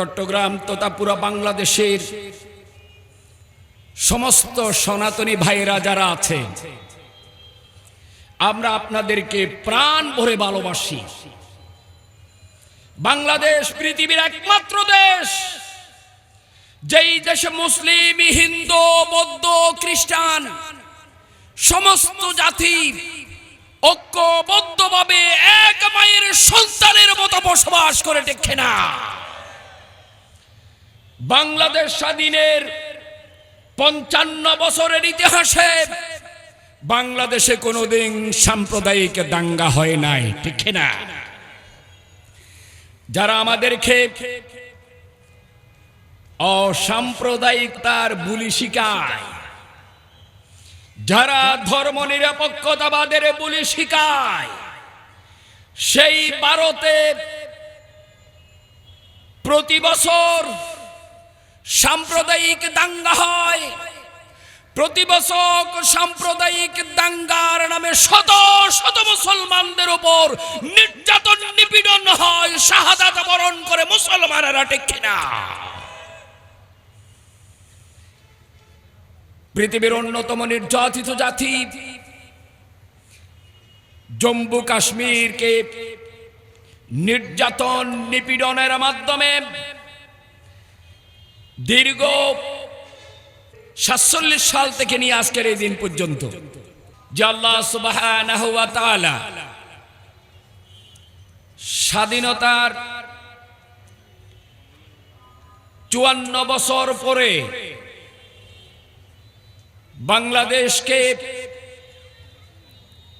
চট্টগ্রাম তথা পুরো বাংলাদেশের সমস্ত সনাতনী ভাইয়েরা যারা আছে, আমরা আপনাদেরকে প্রাণ ভরে ভালোবাসি। বাংলাদেশ পৃথিবীর একমাত্র দেশ, যেই দেশে মুসলিম, হিন্দু, বৌদ্ধ, খ্রিস্টান, সমস্ত জাতি ঐক্যবদ্ধভাবে এক মায়ের সন্তানের মতো বসবাস করে দেখে না বাংলাদেশ স্বাধীনের পঞ্চান্ন বছরের ইতিহাসে বাংলাদেশে কোনোদিন সাম্প্রদায়িক দাঙ্গা হয় নাই, ঠিক না যারা আমাদেরকে অসাম্প্রদায়িকতার বুলি শিকায়, যারা ধর্ম নিরপেক্ষতাবাদের বুলি শিকায়, সেই ভারতে প্রতি বছর সাম্প্রদায়িক দাঙ্গা হয়। প্রতি বছর সাম্প্রদায়িক দাঙ্গার নামে শত শত মুসলমানদের উপর নির্যাতন, নিপীড়ন হয়, শাহাদাত বরণ করে মুসলমানেরা ঠিক না। পৃথিবীর অন্যতম নির্যাতিত জাতি জম্মু কাশ্মীরকে নির্যাতন, নিপীড়নের মাধ্যমে দীর্ঘ সাতচল্লিশ সাল থেকে নিয়ে আজকের এই দিন পর্যন্ত স্বাধীনতার চুয়ান্ন বছর পরে বাংলাদেশকে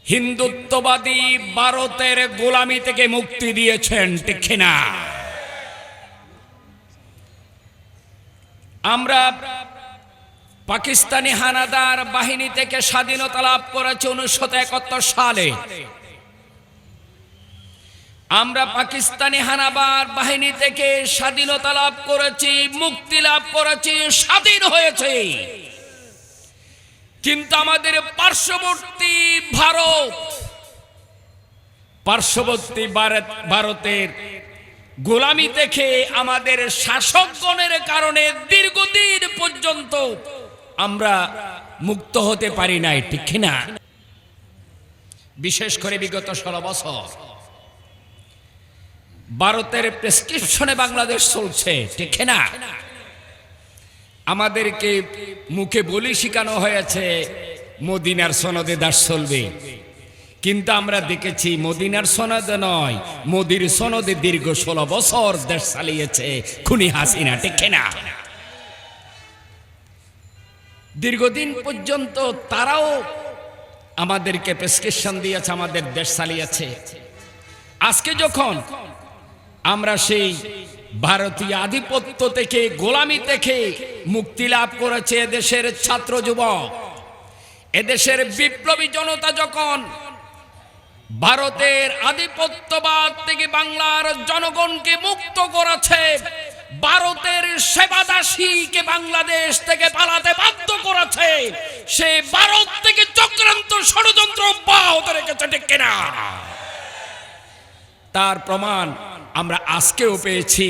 হিন্দুত্ববাদী ভারতের গোলামি থেকে মুক্তি দিয়েছেন, ঠিক না আমরা পাকিস্তানি হানাদার বাহিনী থেকে স্বাধীনতা লাভ করেছে উনিশশো একাত্তর সালে। আমরা পাকিস্তানি হানাবার বাহিনী থেকে স্বাধীনতা লাভ করেছি, মুক্তি লাভ করেছি, স্বাধীন হয়েছে। কিন্তু আমাদের পার্শ্ববর্তী ভারত, পার্শ্ববর্তী ভারতের গোলামি দেখে আমাদের শাসকগণের কারণে দীর্ঘদিন পর্যন্ত আমরা মুক্ত হতে পারি নাই, ঠিক না? বিশেষ করে বিগত ষোলো বছর। ভারতের প্রেসক্রিপশনে বাংলাদেশ চলছে, ঠিক না? আমাদেরকে মুখে বলি শিখানো হয়েছে, মদিনার সনদে দাস চলবে। কিন্তু আমরা দেখেছি মদিনার সনদে নয়। মোদির সনদে দীর্ঘ ষোলো বছর দেশ চালিয়েছে। খুনি হাসিনা, ঠিক না? দীর্ঘদিন পর্যন্ত তারাও আমাদেরকে প্রেসক্রিপশন দিয়েছে, আমাদের দেশ চালিয়েছে। আজকে যখন আমরা সেই ভারতীয় আধিপত্য থেকে, গোলামি থেকে মুক্তি লাভ করেছে দেশের ছাত্র যুবক, এদেশের বিপ্লবী জনতা যখন ভারতের আধিপত্যবাদ থেকে বাংলার জনগণকে মুক্ত করেছে। ভারতের সেবাদাসীকে বাংলাদেশ থেকে পালাতে বাধ্য করেছে। সে ভারত থেকে চক্রান্ত ষড়যন্ত্র অব্যাহত রেখেছে, ঠিক কিনা? তার প্রমাণ আমরা আজকেও পেয়েছি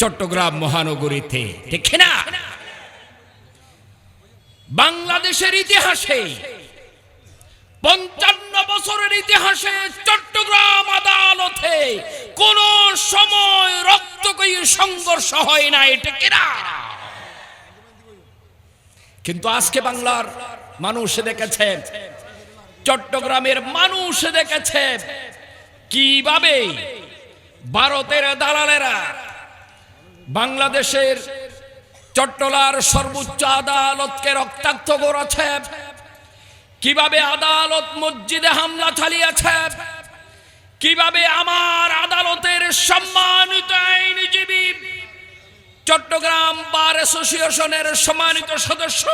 চট্টগ্রাম মহানগরীতে, ঠিক না বাংলাদেশের ইতিহাসে পঞ্চান্ন বছরের ইতিহাসে চট্টগ্রাম আদালতে কোন সময় রক্তকয়ী সংঘর্ষ হয় না এটা কিনা? কিন্তু আজকে বাংলার মানুষ দেখেছে, চট্টগ্রামের মানুষ দেখেছে কীভাবে ভারতের দালালেরা বাংলাদেশের চট্টলার সর্বোচ্চ আদালতকে রক্তাক্ত করেছে। কীভাবে আদালত মসজিদে হামলা চালিয়েছে? কীভাবে আমার আদালতের সম্মানিত আইনজীবী চট্টগ্রাম বার অ্যাসোসিয়েশনের সম্মানিত সদস্য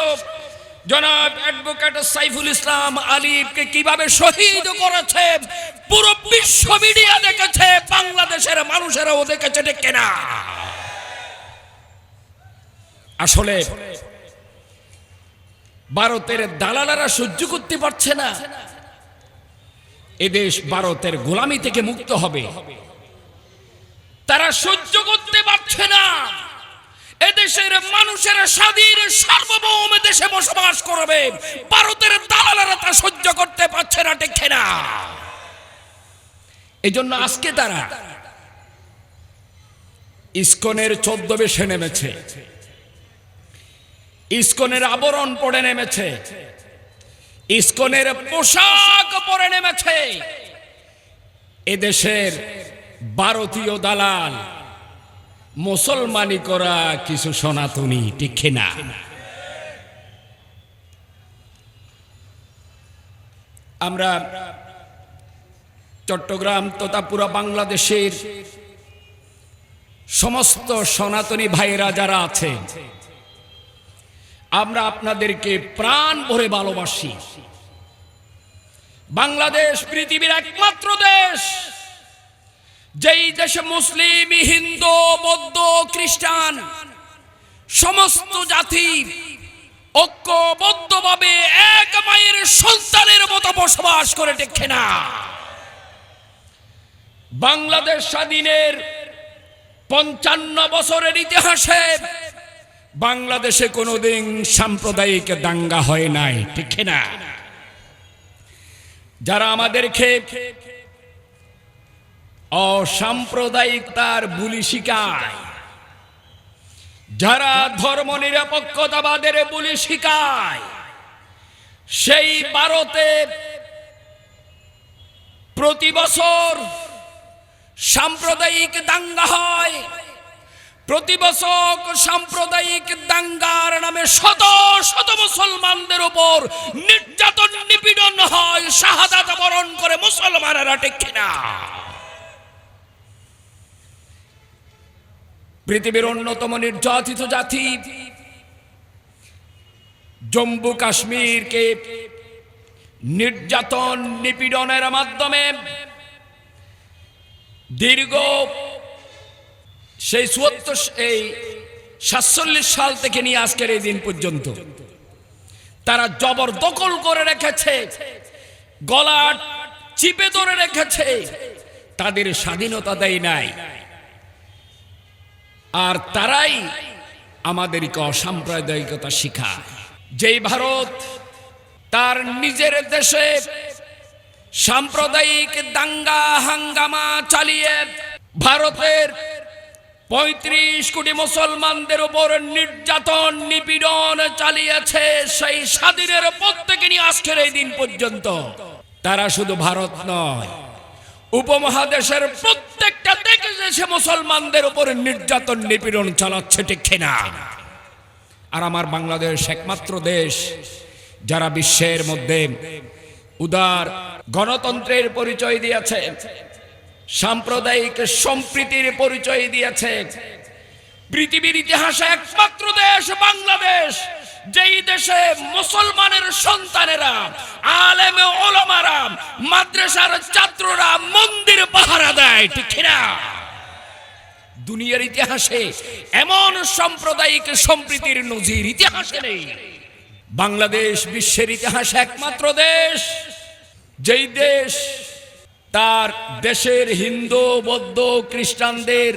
জনাব অ্যাডভোকেট সাইফুল ইসলাম আলিফকে কীভাবে শহীদ করেছে? পুরো বিশ্ব মিডিয়া দেখেছে, বাংলাদেশের মানুষেরাও দেখেছে ডেকে না আসলে ভারতের দালালারা সহ্য করতে পারছে না। এদেশ ভারতের গোলামি থেকে মুক্ত হবে। তারা সহ্য করতে পারছে না। এদেশের মানুষের স্বাধীন সার্বভৌম দেশে বসবাস করবে। ভারতের দালালারা তা সহ্য করতে পারছে না টেকে না এই জন্য আজকে তারা ইস্কনের চোদ্দ বেশে নেমেছে। ইস্কনের আবরণ পড়ে নেমেছে। ইস্কনের পোশাক পরে নেমেছে। এদেশের ভারতীয় দালাল, মুসলমানি করা কিছু সনাতনী ঠিক না। আমরা চট্টগ্রাম তথা পুরো বাংলাদেশের সমস্ত সনাতনী ভাইয়েরা যারা আছে আমরা আপনাদেরকে প্রাণ ভরে ভালোবাসি। বাংলাদেশ পৃথিবীর একমাত্র দেশ, যেই দেশে মুসলিম, হিন্দু, বৌদ্ধ, খ্রিস্টান, সমস্ত জাতি ঐক্যবদ্ধভাবে এক মায়ের সন্তানের মতো বসবাস করে দেখে না বাংলাদেশ স্বাধীনের পঞ্চান্ন বছরের ইতিহাসে বাংলাদেশে কোনোদিন সাম্প্রদায়িক দাঙ্গা হয় নাই, ঠিক না যারা আমাদেরকে অসাম্প্রদায়িকতার বুলি শিকায়, যারা ধর্ম নিরপেক্ষতাবাদের বুলি শিকায়, সেই ভারতে প্রতি বছর সাম্প্রদায়িক দাঙ্গা হয়। প্রতি বছর সাম্প্রদায়িক দাঙ্গার নামে শত শত মুসলমানদের উপর নির্যাতন নিপীড়ন হয়, শাহাদাত বরণ করে মুসলমানেরা টেকে না পৃথিবীর অন্যতম নির্যাতিত জাতি জম্মু কাশ্মীরকে নির্যাতন নিপীড়নের মাধ্যমে দীর্ঘ সেই চুয়াত্তর এই সাতচল্লিশ সাল থেকে নিয়ে আজকের এই দিন পর্যন্ত তারা জবরদখল করে রেখেছে গলা চিপে ধরে রেখেছে, তাদের স্বাধীনতা দেয় নাই। আর তারাই আমাদেরকে অসাম্প্রদায়িকতা শিখায়। যেই ভারত তার নিজের দেশে সাম্প্রদায়িক দাঙ্গা হাঙ্গামা চালিয়ে ভারতের পঁয়ত্রিশ কোটি মুসলমানদের উপর নির্যাতন, নিপীড়ন চালিয়েছে সেই স্বাধীনের পর থেকে নিয়ে আজকের এই দিন পর্যন্ত। তারা শুধু ভারত নয়, উপমহাদেশের প্রত্যেকটা দেখে সে মুসলমানদের উপর নির্যাতন, নিপীড়ন চালাচ্ছে, ঠিক না আর আমার বাংলাদেশ একমাত্র দেশ যারা বিশ্বের মধ্যে উদার গণতন্ত্রের পরিচয় দিয়েছে। সাম্প্রদায়িক সম্প্রীতির পরিচয় দিয়েছে। পৃথিবীর ইতিহাসে একমাত্র দেশ বাংলাদেশ, যেই দেশে মুসলমানের সন্তানেরা, আলেমে ওলামারা মাদ্রাসার ছাত্ররা মন্দির পাহারা দেয়, ঠিক না দুনিয়ার ইতিহাসে এমন সাম্প্রদায়িক সম্প্রীতির নজির ইতিহাসে নেই। বাংলাদেশ বিশ্বের ইতিহাসে একমাত্র দেশ, যেই দেশ তার দেশের হিন্দু, বৌদ্ধ, খ্রিস্টানদের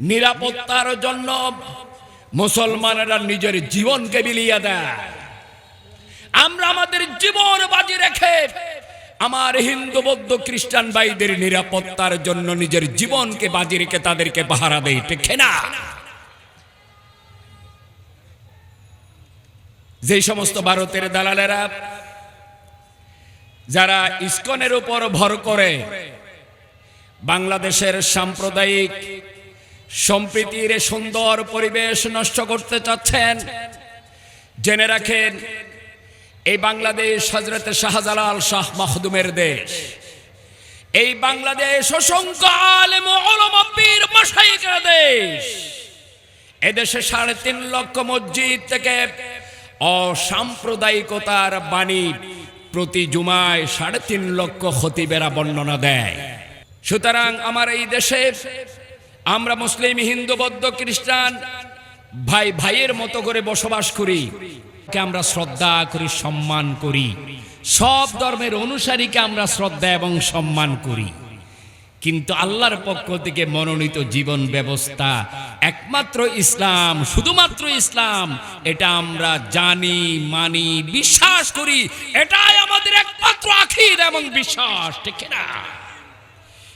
নিরাপত্তার জন্য মুসলমানেরা নিজের জীবনকে বিলিয়ে দেয়। আমরা আমাদের জীবন বাজি রেখে আমার হিন্দু, বৌদ্ধ, খ্রিস্টান ভাইদের নিরাপত্তার জন্য নিজের জীবনকে বাজি রেখে তাদেরকে পাহারা দেয় টেকে না যে সমস্ত ভারতের দালালেরা যারা ইস্কনের উপর ভর করে, বাংলাদেশের সাম্প্রদায়িক সম্প্রীতির সুন্দর পরিবেশ নষ্ট করতে চাচ্ছেন, জেনে রাখেন এই বাংলাদেশ হজরত শাহজালাল শাহ মাহদুমের দেশ। এই বাংলাদেশ অসংখ্য দেশ। এদেশে সাড়ে তিন লক্ষ মসজিদ থেকে অসাম্প্রদায়িকতার বাণী প্রতি জুমায় সাড়ে তিন লক্ষ খতিবেরা বর্ণনা দেয়। সুতরাং আমার এই দেশে আমরা মুসলিম, হিন্দু, বৌদ্ধ, খ্রিস্টান ভাই ভাইয়ের মতো করে বসবাস করি। আমরা শ্রদ্ধা করি, সম্মান করি। সব ধর্মের অনুসারীকে আমরা শ্রদ্ধা এবং সম্মান করি। কিন্তু আল্লাহর পক্ষ থেকে মনোনীত জীবন ব্যবস্থা একমাত্র ইসলাম, শুধুমাত্র ইসলাম, এটা আমরা জানি, মানি, বিশ্বাস করি, এটাই আমাদের একমাত্র আখির এবং বিশ্বাস ঠিক না